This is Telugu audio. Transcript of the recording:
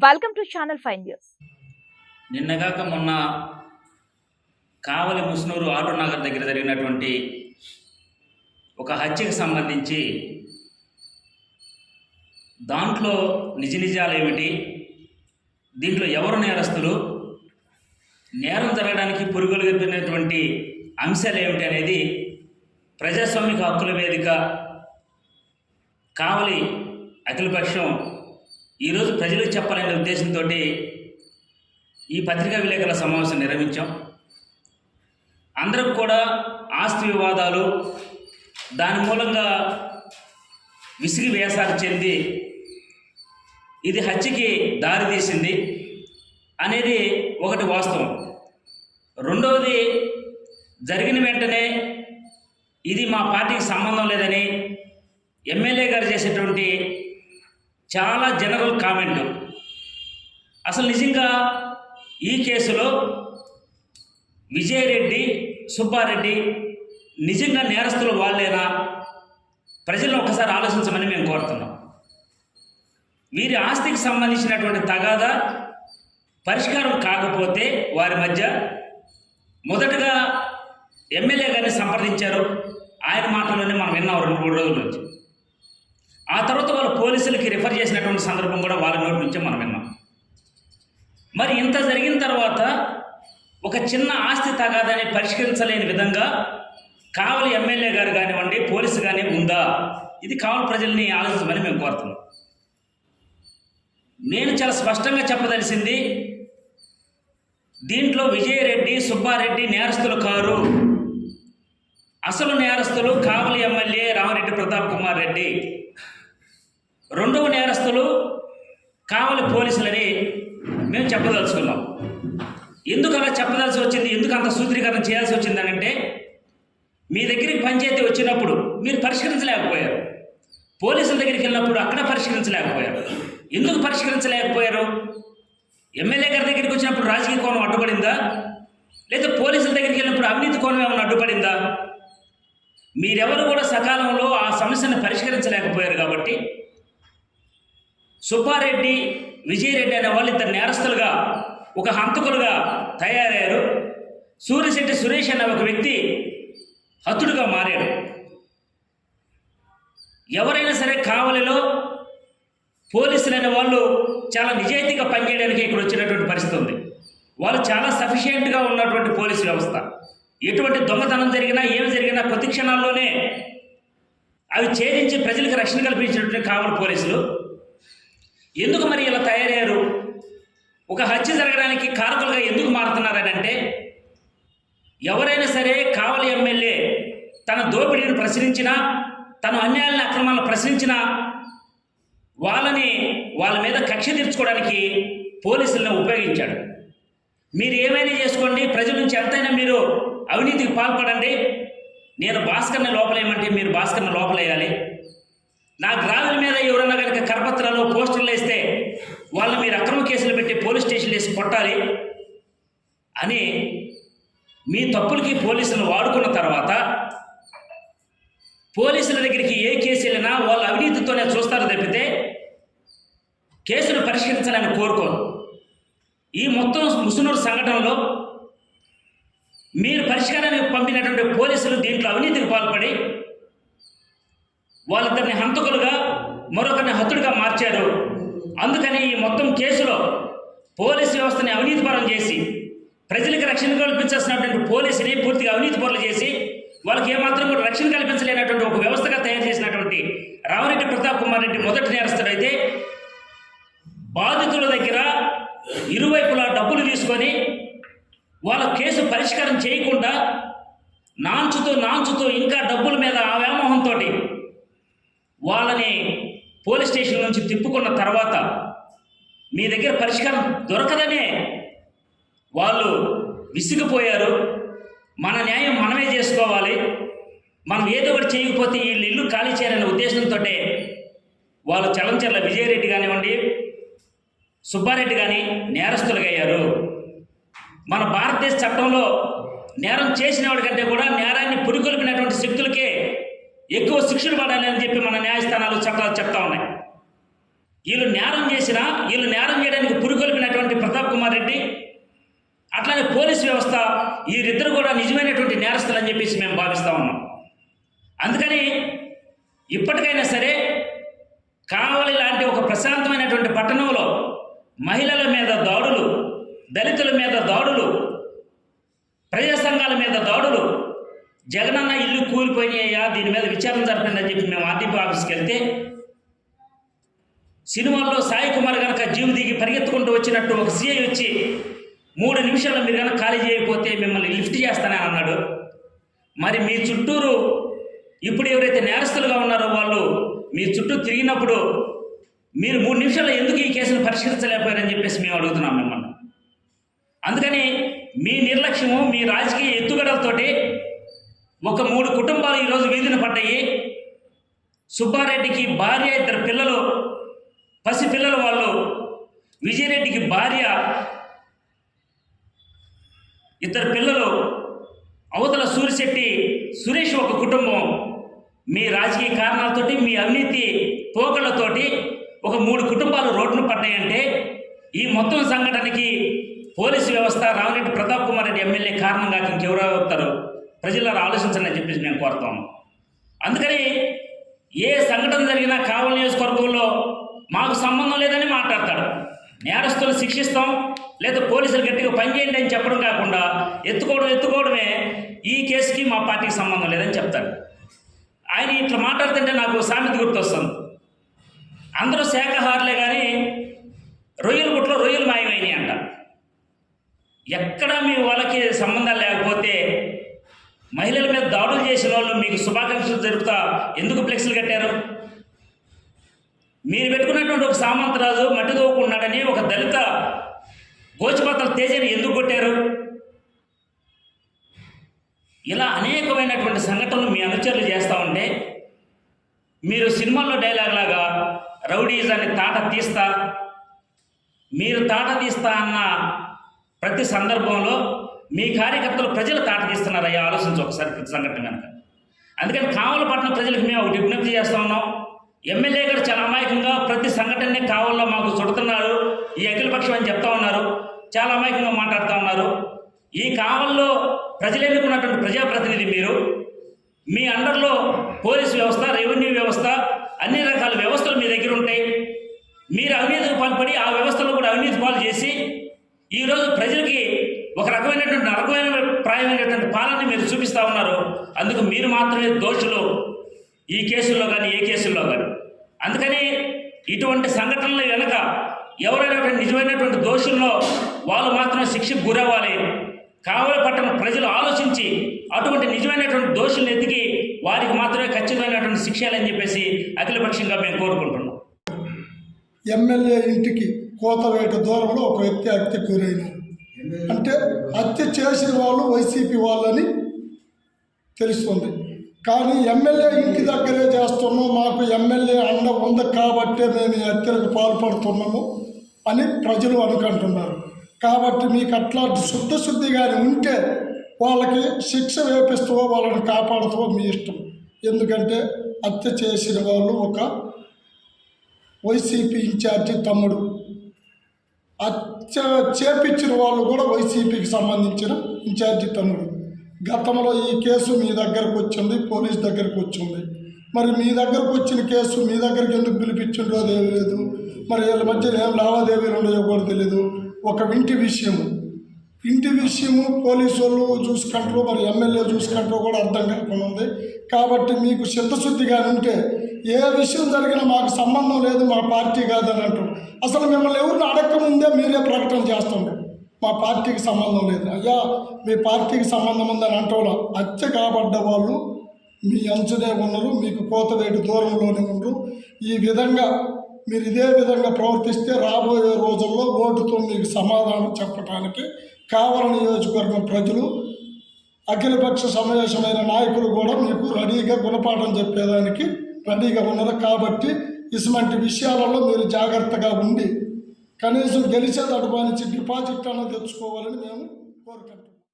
Welcome to channel five news నిన్నగాక మొన్న కావలి ముస్నూరు ఆటో నగర్ దగ్గర జరిగినటువంటి ఒక హత్యకు సంబంధించి దాంట్లో నిజ నిజాలు ఏమిటి? దీంట్లో ఎవరు నేరస్తులు? నేరం జరగడానికి పురుగులు గెలిపినటువంటి అంశాలు ఏమిటి అనేది ప్రజాస్వామిక హక్కుల వేదిక కావలి అఖిలపక్షం ఈరోజు ప్రజలకు చెప్పాలనే ఉద్దేశంతో ఈ పత్రికా విలేకరుల సమావేశం నిర్వహించాం. అందరికి కూడా ఆస్తి వివాదాలు దాని మూలంగా విసిగి వేసాలు చెంది ఇది హత్యకి దారితీసింది అనేది ఒకటి వాస్తవం. రెండవది జరిగిన వెంటనే ఇది మా పార్టీకి సంబంధం లేదని ఎమ్మెల్యే గారు చేసేటువంటి చాలా జనరల్ కామెంట్. అసలు నిజంగా ఈ కేసులో విజయరెడ్డి సుబ్బారెడ్డి నిజంగా నేరస్తులు వాళ్ళేనా? ప్రజలను ఒకసారి ఆలోచించమని మేము కోరుతున్నాం. వీరి ఆస్తికి సంబంధించినటువంటి తగాదా పరిష్కారం కాకపోతే వారి మధ్య మొదటగా ఎమ్మెల్యే గారిని సంప్రదించారు. ఆయన మాటల్లోనే మనం విన్నాం రెండు మూడు రోజుల నుంచి. ఆ తర్వాత వాళ్ళు పోలీసులకి రిఫర్ చేసినటువంటి సందర్భం కూడా వాళ్ళ నోటి నుంచే మనం విన్నాం. మరి ఇంత జరిగిన తర్వాత ఒక చిన్న ఆస్తి తగాదాన్ని పరిష్కరించలేని విధంగా కావలి ఎమ్మెల్యే గారు కానివ్వండి పోలీసు కానీ ఉందా? ఇది కావలి ప్రజల్ని ఆలోచించమని మేము కోరుతున్నాం. నేను చాలా స్పష్టంగా చెప్పదలిసింది దీంట్లో విజయరెడ్డి సుబ్బారెడ్డి నేరస్తులు కారు. అసలు నేరస్తులు కావలి ఎమ్మెల్యే రామరెడ్డి ప్రతాప్ కుమార్ రెడ్డి. రెండవ నేరస్తులు కావలి పోలీసులని మేము చెప్పదలుచుకున్నాం. ఎందుకు అలా చెప్పదలసి వచ్చింది? ఎందుకు అంత సూత్రీకరణ చేయాల్సి వచ్చిందనంటే మీ దగ్గరికి పంచాయతీ వచ్చినప్పుడు మీరు పరిష్కరించలేకపోయారు. పోలీసుల దగ్గరికి వెళ్ళినప్పుడు అక్కడ పరిష్కరించలేకపోయారు. ఎందుకు పరిష్కరించలేకపోయారు? ఎమ్మెల్యే గారి దగ్గరికి వచ్చినప్పుడు రాజకీయ కోణం అడ్డుపడిందా? లేదా పోలీసుల దగ్గరికి వెళ్ళినప్పుడు అవినీతి కోణం ఏమైనా అడ్డుపడిందా? మీరెవరు కూడా సకాలంలో ఆ సమస్యను పరిష్కరించలేకపోయారు కాబట్టి సుబ్బారెడ్డి విజయరెడ్డి అనే వాళ్ళు ఇద్దరు నేరస్తులుగా ఒక హంతకులుగా తయారయ్యారు. సూర్యశెట్టి సురేష్ అనే ఒక వ్యక్తి హతుడుగా మారాడు. ఎవరైనా సరే కావలిలో పోలీసులు అనే వాళ్ళు చాలా నిజాయితీగా పనిచేయడానికి ఇక్కడ వచ్చినటువంటి పరిస్థితి ఉంది. వాళ్ళు చాలా సఫిషియెంట్గా ఉన్నటువంటి పోలీసు వ్యవస్థ. ఎటువంటి దొంగతనం జరిగినా ఏమి జరిగినా కొద్ది క్షణాల్లోనే అవి ఛేదించి ప్రజలకు రక్షణ కల్పించినటువంటి కావలి పోలీసులు. ఎందుకు మరి ఇలా తయారయ్యారు? ఒక హత్య జరగడానికి కారకులుగా ఎందుకు మారుతున్నారనంటే ఎవరైనా సరే కావలి ఎమ్మెల్యే తన దోపిడీని ప్రశ్నించినా తన అన్యాయాలను అక్రమాలను ప్రశ్నించినా వాళ్ళని వాళ్ళ మీద కక్ష తీర్చుకోవడానికి పోలీసులను ఉపయోగించాడు. మీరు ఏమైనా చేసుకోండి ప్రజల నుంచి ఎంతైనా మీరు అవినీతికి పాల్పడండి. నేను భాస్కర్ని లోపలేయమంటే మీరు భాస్కర్ని లోపలేయాలి. నా గ్రాముల మీద ఎవరన్నా కనుక కరపత్రాలు పోస్టర్లు వేస్తే వాళ్ళు మీరు అక్రమ కేసులు పెట్టి పోలీస్ స్టేషన్లు వేసి కొట్టాలి అని మీ తప్పులకి పోలీసులను వాడుకున్న తర్వాత పోలీసుల దగ్గరికి ఏ కేసు వెళ్ళినా వాళ్ళు అవినీతితోనే చూస్తారు తప్పితే కేసును పరిష్కరించాలని కోరుకోరు. ఈ మొత్తం ముసునూరు సంఘటనలో మీరు పరిష్కారానికి పంపినటువంటి పోలీసులు దీంట్లో అవినీతికి పాల్పడి వాళ్ళిద్దరిని హంతకులుగా మరొకరిని హతుడిగా మార్చారు. అందుకని ఈ మొత్తం కేసులో పోలీసు వ్యవస్థని అవినీతిపరం చేసి ప్రజలకు రక్షణ కల్పించాల్సినటువంటి పోలీసుని పూర్తిగా అవినీతి పనులు చేసి వాళ్ళకి ఏమాత్రం కూడా రక్షణ కల్పించలేనటువంటి ఒక వ్యవస్థగా తయారు చేసినటువంటి రామరెడ్డి ప్రతాప్ కుమార్ రెడ్డి మొదటి నేరస్తుడైతే బాధితుల దగ్గర ఇరువైపులా డబ్బులు తీసుకొని వాళ్ళ కేసు పరిష్కారం చేయకుండా నాంచుతూ నాంచుతూ ఇంకా డబ్బుల మీద ఆ వ్యామోహంతో వాళ్ళని పోలీస్ స్టేషన్ నుంచి తిప్పుకున్న తర్వాత మీ దగ్గర పరిష్కారం దొరకదనే వాళ్ళు విసిగిపోయారు. మన న్యాయం మనమే చేసుకోవాలి. మనం ఏదో ఒకటి చేయకపోతే వీళ్ళు ఇల్లు ఖాళీ చేయాలనే ఉద్దేశంతో వాళ్ళు చలంచర్ల విజయరెడ్డి కానివ్వండి సుబ్బారెడ్డి కానీ నేరస్తులుగయ్యారు మన భారతదేశ చట్టంలో నేరం చేసిన వాడి కంటే కూడా నేరాన్ని పురికొల్పినటువంటి శక్తులకే ఎక్కువ శిక్షలు పడాలి అని చెప్పి మన న్యాయస్థానాలు చట్టాలు చెప్తా ఉన్నాయి. వీళ్ళు నేరం చేసినా వీళ్ళు నేరం చేయడానికి పురుగొల్పినటువంటి ప్రతాప్ కుమార్ రెడ్డి అట్లానే పోలీస్ వ్యవస్థ వీరిద్దరు కూడా నిజమైనటువంటి నేరస్తులు అని చెప్పేసి మేము భావిస్తూ ఉన్నాం. అందుకని ఇప్పటికైనా సరే కావలి లాంటి ఒక ప్రశాంతమైనటువంటి పట్టణంలో మహిళల మీద దాడులు దళితుల మీద దాడులు ప్రజా సంఘాల మీద దాడులు జగనన్న ఇల్లు కూలిపోయినాయ్యా దీని మీద విచారణ జరపండి అని చెప్పి మేము ఆర్డీపీ ఆఫీస్కి వెళ్తే సినిమాల్లో సాయి కుమార్ కనుక జీవు దిగి పరిగెత్తుకుంటూ వచ్చినట్టు ఒక సీఐ వచ్చి మూడు నిమిషాల్లో మీరు కనుక ఖాళీ చేయకపోతే మిమ్మల్ని లిఫ్ట్ చేస్తానని అన్నాడు. మరి మీ చుట్టూరు ఇప్పుడు ఎవరైతే నేరస్తులుగా ఉన్నారో వాళ్ళు మీ చుట్టూ తిరిగినప్పుడు మీరు మూడు నిమిషాల్లో ఎందుకు ఈ కేసును పరిష్కరించలేకపోయారని చెప్పేసి మేము అడుగుతున్నాం మిమ్మల్ని. అందుకని మీ నిర్లక్ష్యము మీ రాజకీయ ఎత్తుగడలతోటి ఒక మూడు కుటుంబాలు ఈరోజు వీధిన పడ్డాయి. సుబ్బారెడ్డికి భార్య ఇద్దరు పిల్లలు పసి పిల్లలు వాళ్ళు. విజయరెడ్డికి భార్య ఇద్దరు పిల్లలు. అవతల సూరిశెట్టి సురేష్ ఒక కుటుంబం. మీ రాజకీయ కారణాలతోటి మీ అవినీతి పోకళ్ళతోటి ఒక మూడు కుటుంబాలు రోడ్డును పడ్డాయంటే ఈ మొత్తం సంఘటనకి పోలీసు వ్యవస్థ రామిరెడ్డి ప్రతాప్ కుమార్ రెడ్డి ఎమ్మెల్యే కారణంగా ఇంకెవరో అవుతారు ప్రజలారా ఆలోచించండి అని చెప్పేసి మేము కోరుతాం. అందుకని ఏ సంఘటన జరిగినా కావలి నియోజకవర్గంలో మాకు సంబంధం లేదని మాట్లాడతాడు. నేరస్తులు శిక్షిస్తాం లేదా పోలీసులు గట్టిగా పనిచేయండి అని చెప్పడం కాకుండా ఎత్తుకోవడం ఎత్తుకోవడమే ఈ కేసుకి మా పార్టీకి సంబంధం లేదని చెప్తాడు. ఆయన ఇట్లా మాట్లాడుతుంటే నాకు సామెత గుర్తొస్తుంది. అందరూ శాఖాహారులే కానీ రొయ్యల గుట్లో రొయ్యలు మాయమైనాయి అంట ఎక్కడ మీ వాళ్ళకి సంబంధాలు లేకపోతే మహిళల మీద దాడులు చేసిన వాళ్ళు మీకు శుభాకాంక్షలు జరుపుతా ఎందుకు ఫ్లెక్స్లు కట్టారు? మీరు పెట్టుకున్నటువంటి ఒక సామంతరాజు మట్టి తోకున్నాడని ఒక దళిత గోచిపాత్ర తేజని ఎందుకు కొట్టారు? ఇలా అనేకమైనటువంటి సంఘటనలు మీ అనుచరులు చేస్తూ ఉంటే మీరు సినిమాల్లో డైలాగ్ లాగా రౌడీజాన్ని తాట తీస్తా. మీరు తాట తీస్తా అన్న ప్రతి సందర్భంలో మీ కార్యకర్తలు ప్రజలు తాటతీస్తున్నారయ్యా ఆలోచించు ఒకసారి ప్రతి సంఘటన కనుక. అందుకని కావలపట్నం ప్రజలకు మేము ఒకటి విజ్ఞప్తి చేస్తా ఉన్నాం. ఎమ్మెల్యే గారు చాలా అమాయకంగా ప్రతి సంఘటనని కావల్లో మాకు చుడుతున్నారు ఈ అఖిలపక్షం అని చెప్తా ఉన్నారు చాలా అమాయకంగా మాట్లాడుతూ ఉన్నారు. ఈ కావల్లో ప్రజలు ఎన్నుకున్నటువంటి ప్రజాప్రతినిధి మీరు మీ అండర్లో పోలీసు వ్యవస్థ రెవెన్యూ వ్యవస్థ అన్ని రకాల వ్యవస్థలు మీ దగ్గర ఉంటాయి. మీరు అవినీతికి పాల్పడి ఆ వ్యవస్థలో కూడా అవినీతి పాలు చేసి ఈరోజు ప్రజలకి ఒక రకమైనటువంటి నరకమైన ప్రాయమైనటువంటి పాలన మీరు చూపిస్తూ ఉన్నారు. అందుకు మీరు మాత్రమే దోషులు ఈ కేసుల్లో కానీ ఏ కేసుల్లో కానీ అందుకని ఇటువంటి సంఘటనల వెనక ఎవరైనా నిజమైనటువంటి దోషుల్లో వాళ్ళు మాత్రమే శిక్షకు గురవ్వాలి. కావలి పట్టణ ప్రజలు ఆలోచించి అటువంటి నిజమైనటువంటి దోషులను ఎతికి వారికి మాత్రమే ఖచ్చితమైనటువంటి శిక్షలని చెప్పేసి అఖిలపక్షంగా మేము కోరుకుంటున్నాం. ఎమ్మెల్యే ఇంటికి కోతవేట దూరంలో ఒక వ్యక్తి హత్య గురైనారు అంటే హత్య చేసిన వాళ్ళు వైసీపీ వాళ్ళని తెలుస్తుంది. కానీ ఎమ్మెల్యే ఇంటి దగ్గరే చేస్తున్నాం మాకు ఎమ్మెల్యే అండ ఉంది కాబట్టే మేము ఈ హత్యలకు పాల్పడుతున్నాము అని ప్రజలు అనుకుంటున్నారు. కాబట్టి మీకు అట్లా శుద్ధ శుద్ధిగాని ఉంటే వాళ్ళకి శిక్ష వేపిస్తూ వాళ్ళని కాపాడుతూ మీ ఇష్టం. ఎందుకంటే హత్య చేసిన వాళ్ళు ఒక వైసీపీ ఇన్ఛార్జి తమ్ముడు. చేపించిన వాళ్ళు కూడా వైసీపీకి సంబంధించిన ఇన్ఛార్జి తనుడు గతంలో ఈ కేసు మీ దగ్గరకు వచ్చింది పోలీస్ దగ్గరకు వచ్చింది. మరి మీ దగ్గరకు వచ్చిన కేసు మీ దగ్గరికి ఎందుకు పిలిపించిండ్రో లేదు మరి వీళ్ళ మధ్యన ఏం లావాదేవీలు ఉండయో కూడా తెలియదు ఒక ఇంటి విషయము. ఇంటి విషయము పోలీసు వాళ్ళు చూసుకుంటారు మరి ఎమ్మెల్యే చూసుకుంటారో కూడా అర్థం కాకుండా ఉంది. కాబట్టి మీకు చిత్తశుద్ధిగా ఉంటే ఏ విషయం జరిగినా మాకు సంబంధం లేదు మా పార్టీ కాదని అంటారు అసలు మిమ్మల్ని ఎవరిని అడగకముందే మీరే ప్రకటన చేస్తుండ్రు మా పార్టీకి సంబంధం లేదు. అయ్యా మీ పార్టీకి సంబంధం ఉందని అంటోలా హత్య కాబడ్డ వాళ్ళు మీ అంచునే ఉన్నారు మీకు కోతవేటి దూరంలోనే ఉండరు. ఈ విధంగా మీరు ఇదే విధంగా ప్రవర్తిస్తే రాబోయే రోజుల్లో ఓటుతో మీకు సమాధానం చెప్పడానికి కావల నియోజకవర్గం ప్రజలు అఖిలపక్ష సమావేశమైన నాయకులు కూడా మీకు రెడీగా గుణపాఠం చెప్పేదానికి రెడీగా ఉన్నారు. కాబట్టి ఇటువంటి విషయాలలో మీరు జాగ్రత్తగా ఉండి కనీసం గెలిచేది అటు డిపాజిట్ అన్న తెచ్చుకోవాలని మేము కోరుకుంటున్నాం.